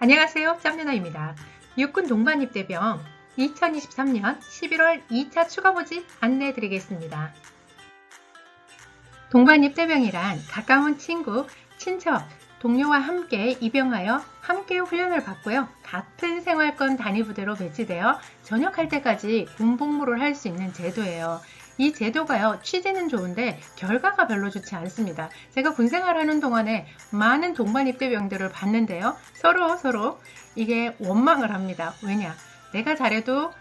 안녕하세요. 짬누나입니다. 육군 동반 입대병 2023년 11월 2차 추가 모집 안내해 드리겠습니다. 동반 입대병이란 가까운 친구, 친척, 동료와 함께 입영하여 함께 훈련을 받고요. 같은 생활권 단위 부대로 배치되어 전역할 때까지 군복무를 할 수 있는 제도예요. 이 제도가요, 취지는 좋은데 결과가 별로 좋지 않습니다. 제가 군 생활하는 동안에 많은 동반 입대병들을 봤는데요. 서로 서로 이게 원망을 합니다. 왜냐? 내가 잘해도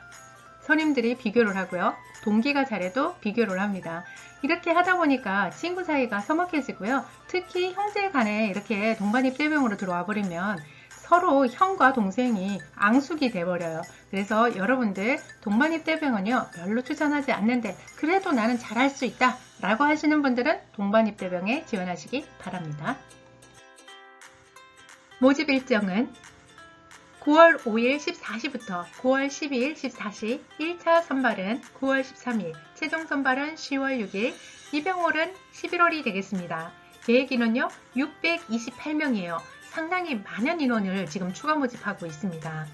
선임들이 비교를 하고요. 동기가 잘해도 비교를 합니다. 이렇게 하다 보니까 친구 사이가 서먹해지고요. 특히 형제 간에 이렇게 동반 입대병으로 들어와 버리면 서로 형과 동생이 앙숙이 돼버려요. 그래서 여러분들 동반 입 대병은요 별로 추천하지 않는데 그래도 나는 잘할 수 있다 라고 하시는 분들은 동반 입 대병에 지원하시기 바랍니다. 모집 일정은 9월 5일 14시부터 9월 12일 14시 1차 선발은 9월 13일, 최종 선발은 10월 6일, 입영홀은 11월이 되겠습니다. 계획 인원요 628명이에요. 상당히 많은 인원을 지금 추가 모집하고 있습니다.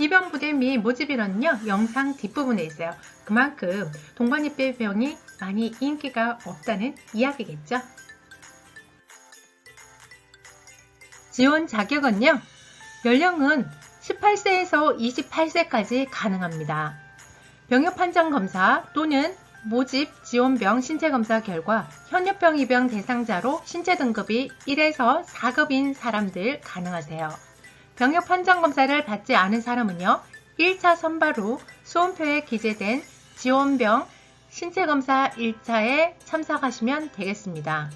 입영 부대 및 모집 인원은요 영상 뒷부분에 있어요. 그만큼 동반 입대병이 많이 인기가 없다는 이야기겠죠. 지원 자격은요 연령은 18세에서 28세까지 가능합니다. 병역 판정 검사 또는 모집 지원병 신체 검사 결과 현역병 입영 대상자로 신체 등급이 1에서 4급인 사람들 가능하세요. 병역 판정 검사를 받지 않은 사람은요. 1차 선발 후 수험표에 기재된 지원병 신체 검사 1차에 참석하시면 되겠습니다.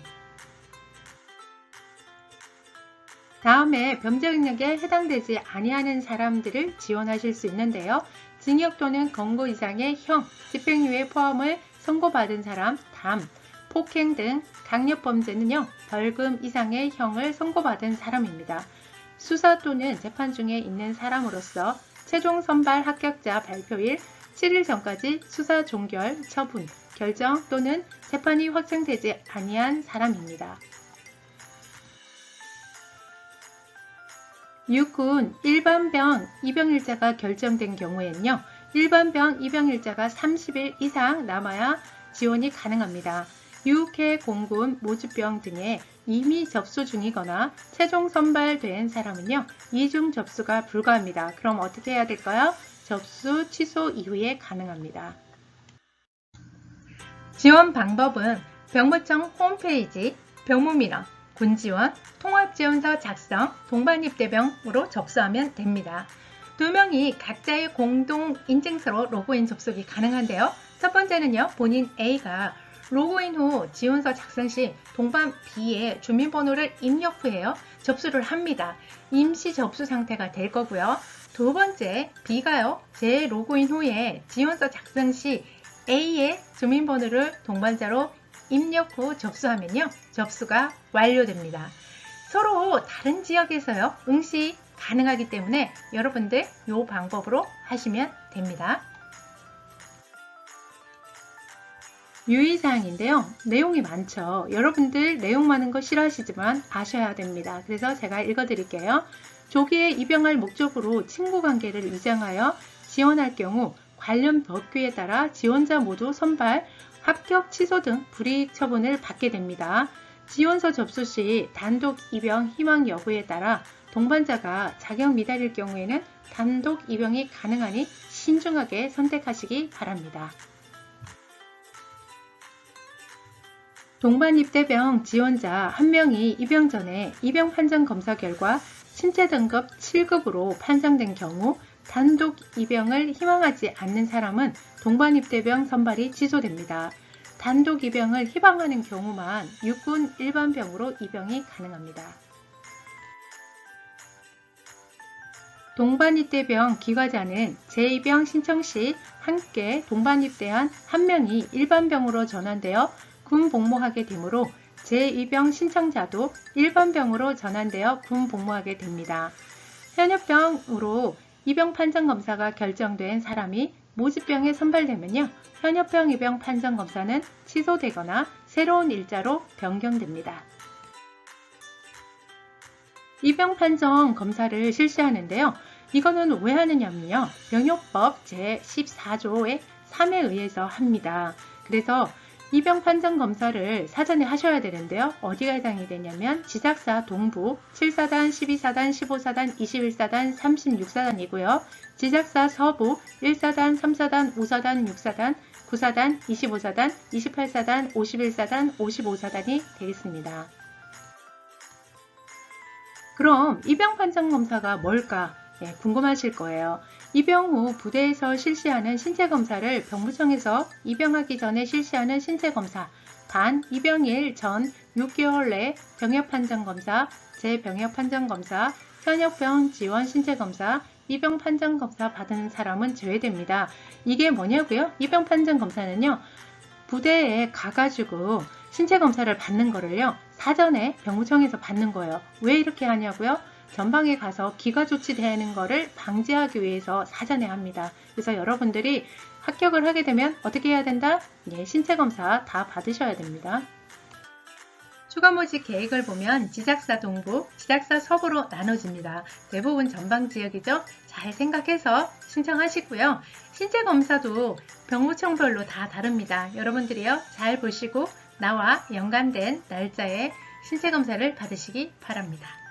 다음에 범죄 능력에 해당되지 아니하는 사람들을 지원하실 수 있는데요. 징역 또는 검거 이상의 형, 집행유예 포함을 선고받은 사람, 담, 폭행 등 강력범죄는요, 벌금 이상의 형을 선고받은 사람입니다. 수사 또는 재판 중에 있는 사람으로서 최종 선발 합격자 발표일 7일 전까지 수사 종결, 처분, 결정 또는 재판이 확정되지 아니한 사람입니다. 육군 일반병 입영일자가 결정된 경우에는요. 일반병 입영일자가 30일 이상 남아야 지원이 가능합니다. 유해 공군 모집병 등에 이미 접수 중이거나 최종 선발된 사람은요. 이중 접수가 불가합니다. 그럼 어떻게 해야 될까요? 접수 취소 이후에 가능합니다. 지원 방법은 병무청 홈페이지 병무민원 군지원, 통합지원서 작성, 동반입대병으로 접수하면 됩니다. 두 명이 각자의 공동 인증서로 로그인 접속이 가능한데요. 첫 번째는요, 본인 A가 로그인 후 지원서 작성 시 동반 B의 주민번호를 입력 후에요, 접수를 합니다. 임시 접수 상태가 될 거고요. 두 번째, B가요, 재 로그인 후에 지원서 작성 시 A의 주민번호를 동반자로 입력 후 접수하면요. 접수가 완료됩니다. 서로 다른 지역에서요. 응시 가능하기 때문에 여러분들 이 방법으로 하시면 됩니다. 유의사항인데요. 내용이 많죠. 여러분들 내용 많은 거 싫어하시지만 아셔야 됩니다. 그래서 제가 읽어드릴게요. 조기에 입영할 목적으로 친구 관계를 위장하여 지원할 경우 관련 법규에 따라 지원자 모두 선발, 합격 취소 등 불이익 처분을 받게 됩니다. 지원서 접수 시 단독 입영 희망 여부에 따라 동반자가 자격 미달일 경우에는 단독 입영이 가능하니 신중하게 선택하시기 바랍니다. 동반 입대병 지원자 1명이 입영 전에 입영 판정 검사 결과 신체 등급 7급으로 판정된 경우 단독 입영을 희망하지 않는 사람은 동반 입대병 선발이 취소됩니다. 단독 입영을 희망하는 경우만 육군 일반병으로 입영이 가능합니다. 동반입대병 기과자는 재입영 신청 시 함께 동반입대한 한 명이 일반병으로 전환되어 군 복무하게 되므로 재입영 신청자도 일반병으로 전환되어 군 복무하게 됩니다. 현역병으로 입영 판정 검사가 결정된 사람이 모집병에 선발되면요. 현역병 입영 판정 검사는 취소되거나 새로운 일자로 변경됩니다. 입영 판정 검사를 실시하는데요. 이거는 왜 하느냐면요. 병요법 제14조의 3에 의해서 합니다. 그래서 입영 판정 검사를 사전에 하셔야 되는데요. 어디가 해당이 되냐면 지작사 동부 7사단, 12사단, 15사단, 21사단, 36사단이고요. 지작사 서부 1사단, 3사단, 5사단, 6사단, 9사단, 25사단, 28사단, 51사단, 55사단이 되겠습니다. 그럼 입영 판정 검사가 뭘까? 예, 궁금하실 거예요. 입영 후 부대에서 실시하는 신체 검사를 병무청에서 입영하기 전에 실시하는 신체 검사, 단 입영일 전 6개월 내 병역 판정 검사, 재병역 판정 검사, 현역병 지원 신체 검사, 입영 판정 검사 받은 사람은 제외됩니다. 이게 뭐냐고요? 입영 판정 검사는요. 부대에 가가지고 신체 검사를 받는 거를요. 사전에 병무청에서 받는 거예요. 왜 이렇게 하냐고요? 전방에 가서 기가 조치되는 것을 방지하기 위해서 사전에 합니다. 그래서 여러분들이 합격을 하게 되면 어떻게 해야 된다? 예, 신체 검사 다 받으셔야 됩니다. 추가 모집 계획을 보면 지작사 동부, 지작사 서부로 나눠집니다. 대부분 전방 지역이죠. 잘 생각해서 신청하시고요. 신체 검사도 병무청별로 다 다릅니다. 여러분들이요 잘 보시고 나와 연관된 날짜에 신체 검사를 받으시기 바랍니다.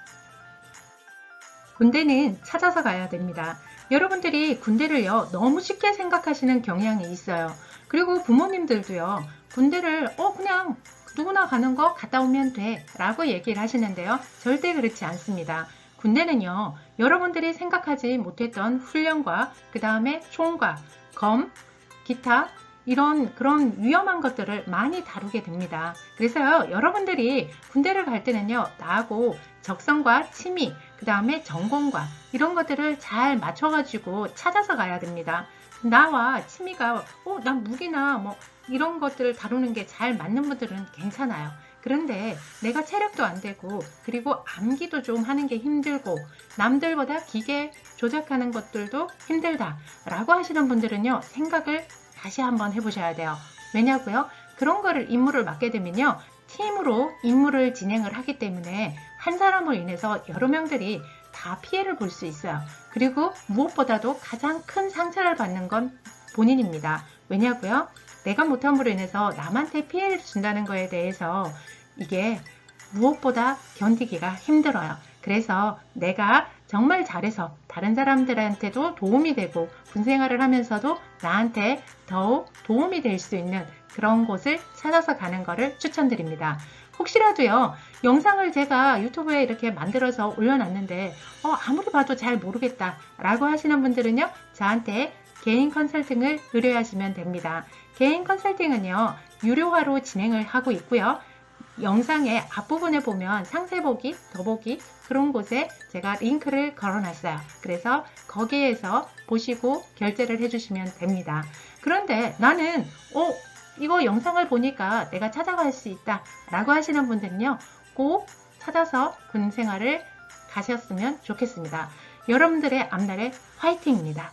군대는 찾아서 가야 됩니다. 여러분들이 군대를요, 너무 쉽게 생각하시는 경향이 있어요. 그리고 부모님들도요, 군대를, 어, 그냥 누구나 가는 거 갔다 오면 돼. 라고 얘기를 하시는데요. 절대 그렇지 않습니다. 군대는요, 여러분들이 생각하지 못했던 훈련과 그 다음에 총과 검, 기타, 이런 그런 위험한 것들을 많이 다루게 됩니다. 그래서요, 여러분들이 군대를 갈 때는요, 나하고 적성과 취미, 그 다음에 전공과 이런 것들을 잘 맞춰가지고 찾아서 가야 됩니다. 나와 취미가, 어, 난 무기나 뭐 이런 것들을 다루는 게 잘 맞는 분들은 괜찮아요. 그런데 내가 체력도 안 되고 그리고 암기도 좀 하는 게 힘들고 남들보다 기계 조작하는 것들도 힘들다 라고 하시는 분들은요 생각을 다시 한번 해보셔야 돼요. 왜냐고요? 그런 거를 임무를 맡게 되면요. 팀으로 임무를 진행을 하기 때문에 한 사람으로 인해서 여러 명들이 다 피해를 볼 수 있어요. 그리고 무엇보다도 가장 큰 상처를 받는 건 본인입니다. 왜냐고요? 내가 못함으로 인해서 남한테 피해를 준다는 거에 대해서 이게 무엇보다 견디기가 힘들어요. 그래서 내가 정말 잘해서 다른 사람들한테도 도움이 되고 군 생활을 하면서도 나한테 더욱 도움이 될 수 있는 그런 곳을 찾아서 가는 것을 추천드립니다. 혹시라도요, 영상을 제가 유튜브에 이렇게 만들어서 올려놨는데, 어, 아무리 봐도 잘 모르겠다 라고 하시는 분들은요, 저한테 개인 컨설팅을 의뢰하시면 됩니다. 개인 컨설팅은요, 유료화로 진행을 하고 있고요. 영상의 앞부분에 보면 상세 보기, 더보기 그런 곳에 제가 링크를 걸어놨어요. 그래서 거기에서 보시고 결제를 해주시면 됩니다. 그런데 나는 어 이거 영상을 보니까 내가 찾아갈 수 있다 라고 하시는 분들은요 꼭 찾아서 군 생활을 가셨으면 좋겠습니다. 여러분들의 앞날에 화이팅입니다.